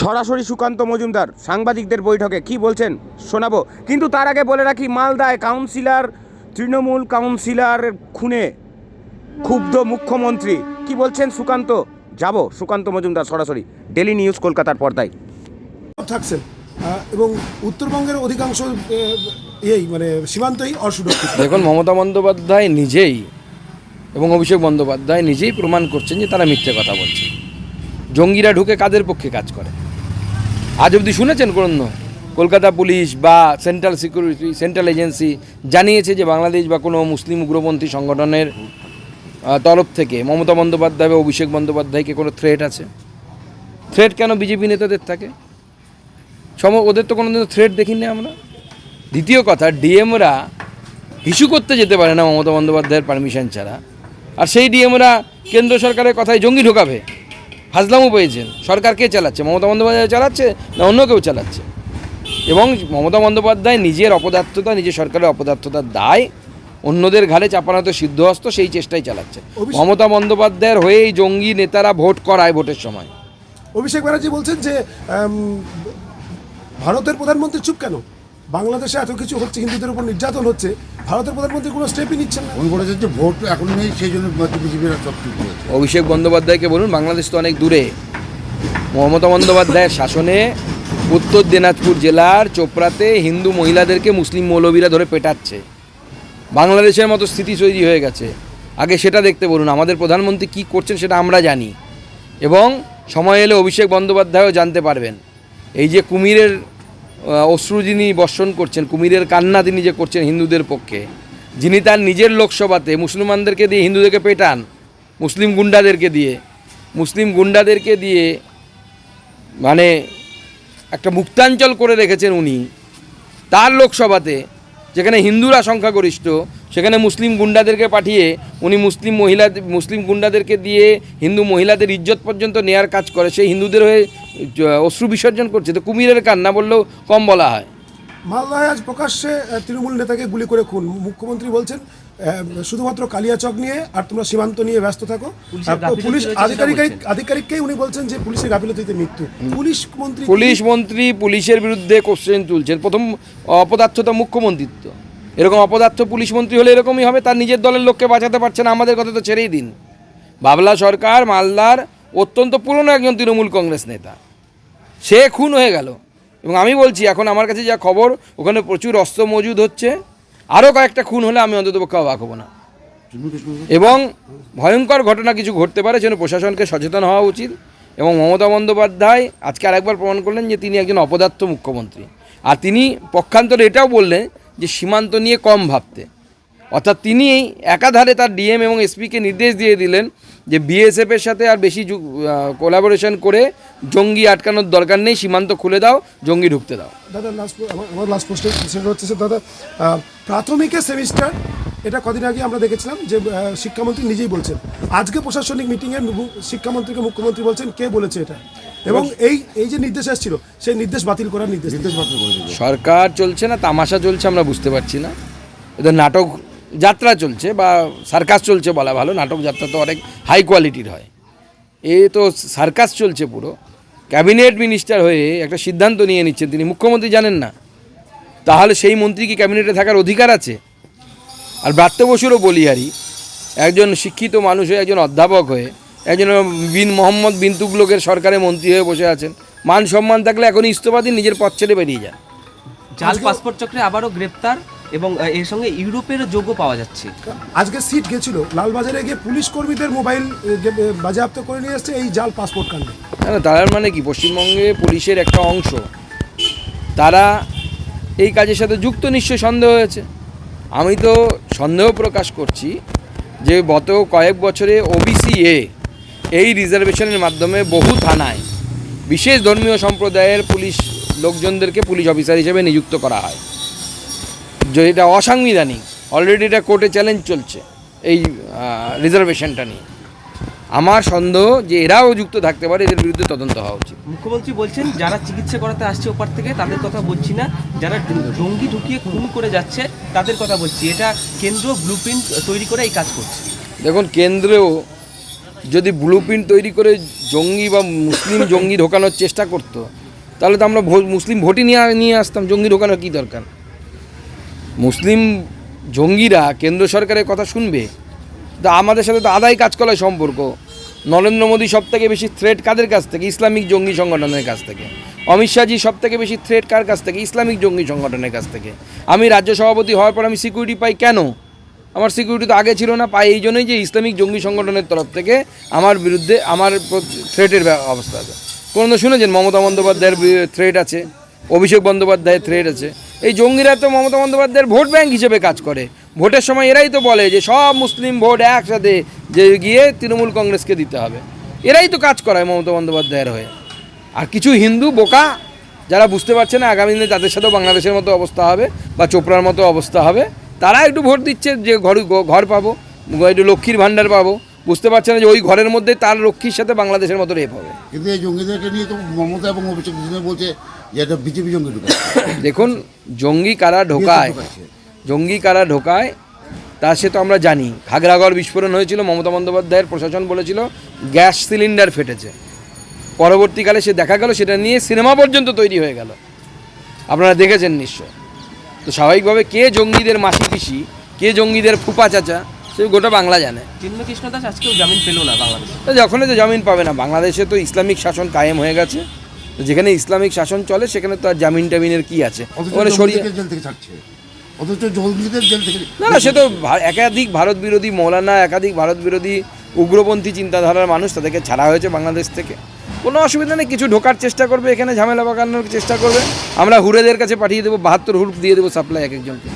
সরাসরি সুকান্ত মজুমদার সাংবাদিকদের বৈঠকে কি বলছেন শোনাবো। কিন্তু তার আগে বলে রাখি মালদায় কাউন্সিলর তৃণমূল কাউন্সিলর খুনে ক্ষুব্ধ মুখ্যমন্ত্রী। কি বলছেন সুকান্ত? যাব সুকান্ত মজুমদার সরাসরি। ডেলি নিউজ কলকাতার পর্দায়। থাকছেন। এবং উত্তরবঙ্গের অধিকাংশ এই মানে সীমান্তই অসুরক্ষিত। দেখুন মমতা বন্দ্যোপাধ্যায় নিজেই এবং অভিষেক বন্দ্যোপাধ্যায় নিজেই প্রমাণ করছেন যে তারা মিথ্যে কথা বলছে জঙ্গিরা ঢুকে কাদের পক্ষে কাজ করে? আজ অবধি শুনেছেন কোন কলকাতা পুলিশ বা সেন্ট্রাল সিকিউরিটি, সেন্ট্রাল এজেন্সি জানিয়েছে যে বাংলাদেশ বা কোনো মুসলিম উগ্রপন্থী সংগঠনের তরফ থেকে মমতা বন্দ্যোপাধ্যায় বা অভিষেক বন্দ্যোপাধ্যায়কে কোনো থ্রেট আছে? থ্রেট কেন বিজেপি নেতাদের থাকে? সম ওদের তো কোনোদিনও থ্রেট দেখিনি আমরা। দ্বিতীয় কথা ডিএমরা ইস্যু করতে যেতে পারে না মমতা বন্দ্যোপাধ্যায়ের পারমিশন ছাড়া। আর সেই ডিএমরা কেন্দ্র সরকারের কথায় জঙ্গি ঢোকাবে। হাজলামও পেয়েছেন সরকার কে চালাচ্ছে? মমতা বন্দ্যোপাধ্যায় চালাচ্ছে না অন্য কেউ চালাচ্ছে? এবং মমতা বন্দ্যোপাধ্যায় নিজের অপদার্থতা নিজের সরকারের অপদার্থতার দায় অন্যদের ঘাড়ে চাপানো তো সিদ্ধহস্ত সেই চেষ্টাই চালাচ্ছে। মমতা বন্দ্যোপাধ্যায়ের হয়েই জঙ্গি নেতারা ভোট করায় ভোটের সময়। অভিষেক ব্যানার্জি বলছেন যে ভারতের প্রধানমন্ত্রী চুপ কেন? বাংলাদেশে এত কিছু হচ্ছে হিন্দুদের উপর নির্যাতন হচ্ছে ভারতের প্রধানমন্ত্রী কোনো স্টেপই নিচ্ছেন না। উনি বলেছেন যে ভোট এখন নেই সেই জন্য বিজেপিরা সব ঠিক অভিষেক বন্দ্যোপাধ্যায়কে বলুন বাংলাদেশ তো অনেক দূরে। মমতা বন্দ্যোপাধ্যায়ের শাসনে উত্তর দিনাজপুর জেলার চোপড়াতে হিন্দু মহিলাদেরকে মুসলিম মৌলবীরা ধরে পেটাচ্ছে। বাংলাদেশের মতো স্থিতি তৈরি হয়ে গেছে। আগে সেটা দেখতে বলুন আমাদের প্রধানমন্ত্রী কি করছেন সেটা আমরা জানি। এবং সময় এলে অভিষেক বন্দ্যোপাধ্যায়ও জানতে পারবেন। এই যে কুমিরের অশ্রু যিনি বর্ষণ করছেন, কুমিরের কান্না তিনি যে করছেন হিন্দুদের পক্ষে, যিনি তার নিজের লোকসভাতে মুসলমানদেরকে দিয়ে হিন্দুদেরকে পেটান, মুসলিম গুন্ডাদেরকে দিয়ে, মুসলিম গুন্ডাদেরকে দিয়ে মানে একটা মুক্তাঞ্চল করে রেখেছেন উনি, তার লোকসভাতে, যেখানে হিন্দুরা সংখ্যাগরিষ্ঠ সেখানে মুসলিম গুন্ডাদেরকে পাঠিয়ে উনি মুসলিম মহিলা মুসলিম গুন্ডাদেরকে দিয়ে হিন্দু মহিলাদের ইজ্জত পর্যন্ত নেয়ার কাজ করে। সেই হিন্দুদের হয়ে অশ্রু বিসর্জন করছে। তো কুমিরের কান্না বললেও কম বলা হয়। মালদায় আজ প্রকাশ্যে তৃণমূল নেতাকে গুলি করে খুন। মুখ্যমন্ত্রী বলছেন শুধুমাত্র কালিয়াচক নিয়ে আর তোমরা সীমান্ত নিয়ে ব্যস্ত থাকো। পুলিশ আধিকারিক আধিকারিককেই উনি বলছেন যে পুলিশের গাফিলতিতে মৃত্যু। পুলিশ মন্ত্রী পুলিশ মন্ত্রী পুলিশের বিরুদ্ধে কোশ্চেন তুলছেন। প্রথম অপদার্থতা মুখ্যমন্ত্রিত্ব। এরকম অপদার্থ পুলিশ মন্ত্রী হলে এরকমই হবে, তার নিজের দলের লোককে বাঁচাতে পারছে না, আমাদের কথা তো ছেড়েই দিন। বাবলা সরকার, মালদার অত্যন্ত পুরনো একজন তৃণমূল কংগ্রেস নেতা। সে খুন হয়ে গেল। এবং আমি বলছি, এখন আমার কাছে যা খবর, ওখানে প্রচুর অস্ত্র মজুদ হচ্ছে। আরও কয়েকটা খুন হলে আমি অন্তত পক্ষে অবাক হব না। এবং ভয়ঙ্কর ঘটনা কিছু ঘটতে পারে, সেজন্য প্রশাসনকে সচেতন হওয়া উচিত। এবং মমতা বন্দ্যোপাধ্যায় আজকে আরেকবার প্রমাণ করলেন যে তিনি একজন অপদার্থ মুখ্যমন্ত্রী। আর তিনি পক্ষান্তরে এটাও বললেন যে সীমান্ত নিয়ে কম ভাবতে। অর্থাৎ তিনি একাধারে তার ডিএম এবং এসপিকে নির্দেশ দিয়ে দিলেন যে বিএসএফের সাথে আর বেশি কোলাবোরেশন করে জঙ্গি আটকানোর দরকার নেই, সীমান্ত খুলে দাও, জঙ্গি ঢুকতে দাও। দাদা হচ্ছে প্রাথমিকের সেমিস্টার এটা কদিন আগে আমরা দেখেছিলাম যে শিক্ষামন্ত্রী নিজেই বলছেন। আজকে প্রশাসনিক মিটিংয়ে শিক্ষামন্ত্রীকে মুখ্যমন্ত্রী বলছেন, কে বলেছে এটা? এবং এই এই যে নির্দেশ এসেছিল সেই নির্দেশ বাতিল করার নির্দেশ নির্দেশ মাত্র করে দিল সরকার চলছে না তামাশা চলছে আমরা বুঝতে পারছি না। এদের নাটক যাত্রা চলছে বা সার্কাস চলছে বলা ভালো নাটক যাত্রা তো অনেক হাই কোয়ালিটির হয়। এ তো সার্কাস চলছে পুরো। ক্যাবিনেট মিনিস্টার হয়ে একটা সিদ্ধান্ত নিয়ে নিচ্ছেন তিনি মুখ্যমন্ত্রী জানেন না। তাহলে সেই মন্ত্রী কি ক্যাবিনেটে থাকার অধিকার আছে? আর ব্রাত্য বসুরও বলিহারি একজন শিক্ষিত মানুষ হয়ে একজন অধ্যাপক হয়ে একজন বিন মোহাম্মদ বিন তুগলকের সরকারে মন্ত্রী হয়ে বসে আছেন। মান সম্মান থাকলে এখনই ইস্তফা দিন নিজের পথ ছেড়ে বেরিয়ে যান। জাল পাসপোর্ট চক্রে আবারও গ্রেপ্তার এবং এর সঙ্গে ইউরোপের যোগ্য পাওয়া যাচ্ছে। আজকে সিট গেছিল লালবাজারে গিয়ে পুলিশ কর্মীদের মোবাইল বাজেয়াপ্ত করে নিয়ে এসছে এই জাল পাসপোর্ট কাণ্ডে। না, তার মানে কি? পশ্চিমবঙ্গে পুলিশের একটা অংশ। তারা এই কাজের সাথে যুক্ত নিশ্চয় সন্দেহ হয়েছে। আমি তো সন্দেহ প্রকাশ করছি যে গত কয়েক বছরে ওবিসি এ এই রিজার্ভেশনের মাধ্যমে বহু থানায় বিশেষ ধর্মীয় সম্প্রদায়ের পুলিশ লোকজনদেরকে পুলিশ অফিসার হিসেবে নিযুক্ত করা হয়। যে এটা অসাংবিধানিক। অলরেডি এটা কোর্টে চ্যালেঞ্জ চলছে এই রিজার্ভেশনটা নিয়ে। আমার সন্দেহ যে এরাও যুক্ত থাকতে পারে এদের বিরুদ্ধে তদন্ত হওয়া উচিত। মুখ্যমন্ত্রী বলছেন যারা চিকিৎসা করাতে আসছে ওপার থেকে তাদের কথা বলছি না। যারা জঙ্গি ঢুকিয়ে খুন করে যাচ্ছে তাদের কথা বলছি। এটা কেন্দ্র ব্লুপ্রিন্ট তৈরি করে এই কাজ করছে। দেখুন কেন্দ্রেও যদি ব্লু তৈরি করে জঙ্গি বা মুসলিম জঙ্গি ঢোকানোর চেষ্টা করতো, তাহলে তো আমরা মুসলিম ভোটই নিয়ে নিয়ে আসতাম, জঙ্গি ঢোকানোর কী দরকার? মুসলিম জঙ্গিরা কেন্দ্র সরকারের কথা শুনবে, তা আমাদের সাথে তো আদায় কাজ করার সম্পর্ক। নরেন্দ্র মোদী সব থেকে বেশি থ্রেট কাদের কাছ থেকে? ইসলামিক জঙ্গি সংগঠনের কাছ থেকে। অমিত শাহজি সব থেকে বেশি থ্রেট কার কাছ থেকে? ইসলামিক জঙ্গি সংগঠনের কাছ থেকে। আমি রাজ্য সভাপতি হওয়ার পর আমি সিকিউরিটি পাই কেন? আমার সিকিউরিটি তো আগে ছিল না পাই এই জন্যই যে ইসলামিক জঙ্গি সংগঠনের তরফ থেকে আমার বিরুদ্ধে আমার থ্রেটের অবস্থা আছে। কোনো শুনেছেন মমতা বন্দ্যোপাধ্যায়ের থ্রেট আছে, অভিষেক বন্দ্যোপাধ্যায়ের থ্রেট আছে। এই জঙ্গিরা তো মমতা বন্দ্যোপাধ্যায়ের ভোট ব্যাংক হিসেবে কাজ করে। ভোটের সময় এরাই তো বলে যে সব মুসলিম ভোট একসাথে যে গিয়ে তৃণমূল কংগ্রেসকে দিতে হবে। এরাই তো কাজ করায় মমতা বন্দ্যোপাধ্যায়ের হয়ে। আর কিছু হিন্দু বোকা যারা বুঝতে পারছে না, আগামী দিনে তাদের সাথেও বাংলাদেশের মতো অবস্থা হবে বা চোপড়ার মতো অবস্থা হবে। তারা একটু ভোট দিচ্ছে যে ঘর ঘর পাবো একটু লক্ষ্মীর ভাণ্ডার পাবো। বুঝতে পারছে না যে ওই ঘরের মধ্যে তার লক্ষ্মীর সাথে বাংলাদেশের মতো রেপ হবে। কিন্তু এই জঙ্গিদেরকে নিয়ে তো মমতা এবং অভিষেক বলছে যে এটা বিজেপি জঙ্গি দেখুন জঙ্গি কারা ঢোকায় জঙ্গি কারা ঢোকায় তা সে তো আমরা জানি। খাগড়াগড় বিস্ফোরণ হয়েছিল মমতা বন্দ্যোপাধ্যায়ের প্রশাসন বলেছিল গ্যাস সিলিন্ডার ফেটেছে। পরবর্তীকালে সে দেখা গেল সেটা নিয়ে সিনেমা পর্যন্ত তৈরি হয়ে গেল। আপনারা দেখেছেন নিশ্চয়। তো স্বাভাবিকভাবে কে জঙ্গিদের মাসি পিসি কে জঙ্গিদের ফুপা চাচা সে গোটা বাংলা জানে। কৃষ্ণ দাস আজকেও জামিন পেল না বাংলাদেশে। তো যখনই তো জামিন পাবে না বাংলাদেশে তো ইসলামিক শাসন কায়েম হয়ে গেছে। যেখানে ইসলামিক শাসন চলে সেখানে তো আর জামিন টামিনের কি আছে? অথচ ওখানে সরিয়ে জেল থেকে ছাড়ছে। অথচ জঙ্গিদের জেল থেকে না না সে তো একাধিক ভারত বিরোধী মৌলানা একাধিক ভারত বিরোধী উগ্রপন্থী চিন্তাধারার মানুষ তাদেরকে ছাড়া হয়েছে বাংলাদেশ থেকে। কোনো অসুবিধা নেই, কিছু ঢোকার চেষ্টা করবে, এখানে ঝামেলা বাগানোর চেষ্টা করবে আমরা হুরেদের কাছে পাঠিয়ে দেবো, বাহাত্তর হুর দিয়ে দেবো সাপ্লাই এক একজনকে.